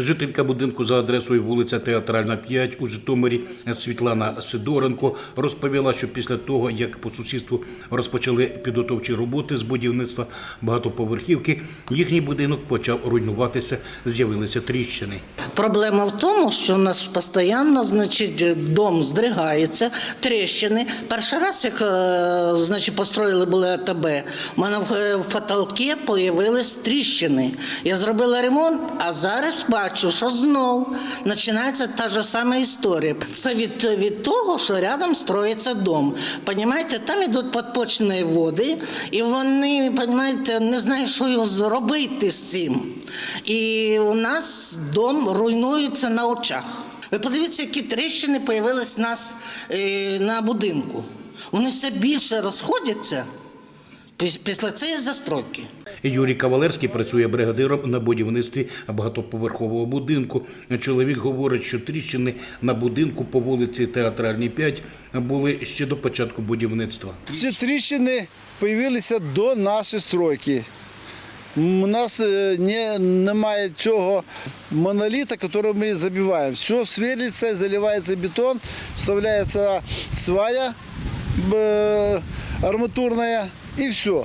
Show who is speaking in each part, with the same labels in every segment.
Speaker 1: Жителька будинку за адресою вулиця Театральна 5 у Житомирі Світлана Сидоренко розповіла, що після того, як по сусідству розпочали підготовчі роботи з будівництва багатоповерхівки, їхній будинок почав руйнуватися, з'явилися тріщини.
Speaker 2: Проблема в тому, що у нас постійно, значить, дом здригається, тріщини. Перший раз, як е, значить, построїли були АТБ, у мене в, е, потолці появились тріщини. Я зробила ремонт, а зараз бачу, що знов починається та ж сама історія. Це від, від того, що рядом строїться дом. Понімаєте, там ідуть підпочні води, і вони, понімаєте, не знають, що його зробити з цим. І у нас дом руйнується на очах. Ви подивіться, які тріщини появились нас е, на будинку. Вони все більше розходяться піс- після цієї застройки.
Speaker 1: Юрій Кавалерський працює бригадиром на будівництві багатоповерхового будинку. Чоловік говорить, що тріщини на будинку по вулиці Театральній 5 були ще до початку будівництва.
Speaker 3: Ці тріщини з'явилися до нашої стройки. У нас е, не, немає цього моноліта, який ми забиваємо. Все сверлиться, заливається бетон, вставляється свая арматурная і все.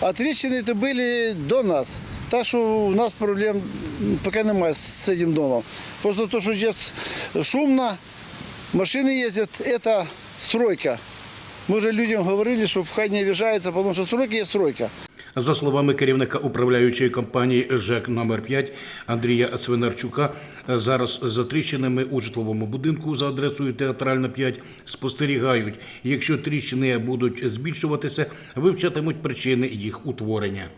Speaker 3: А тріщини це були до нас. Так що у нас проблем поки немає з цим домом. Просто то, що зараз шумно, машини їздять, це стройка. Ми вже людям говорили, що хай не обіжаються, тому що стройка є стройка.
Speaker 1: За словами керівника управляючої компанії ЖЕК номер 5 Андрія Свинарчука, зараз за тріщинами у житловому будинку за адресою Театральна 5 спостерігають. Якщо тріщини будуть збільшуватися, вивчатимуть причини їх утворення.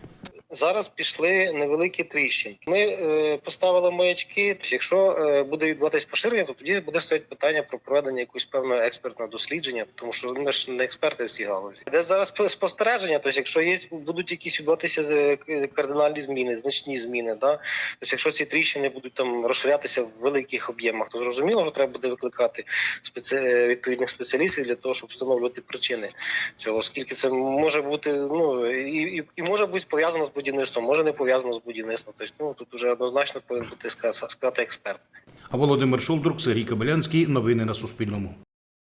Speaker 4: Зараз пішли невеликі тріщини. Ми е, поставили маячки. Якщо е, буде відбуватись поширення, то тоді буде стояти питання про проведення якогось певного експертного дослідження, тому що ми ж не експерти в цій галузі. Де зараз спостереження, тобто якщо є будуть якісь відбуватися з- кардинальні зміни, значні зміни, да тобто якщо ці тріщини будуть там розширятися в великих об'ємах, то зрозуміло, що треба буде викликати спеці... відповідних спеціалістів для того, щоб встановлювати причини цього, оскільки це може бути ну і, і, і може бути пов'язано з будівництвом, може не пов'язано з будівництвом. Тобто, ну тут вже однозначно повинен бути ска- сказати експерт.
Speaker 1: А Володимир Шолдрук, Сергій Кобилянський. Новини на Суспільному.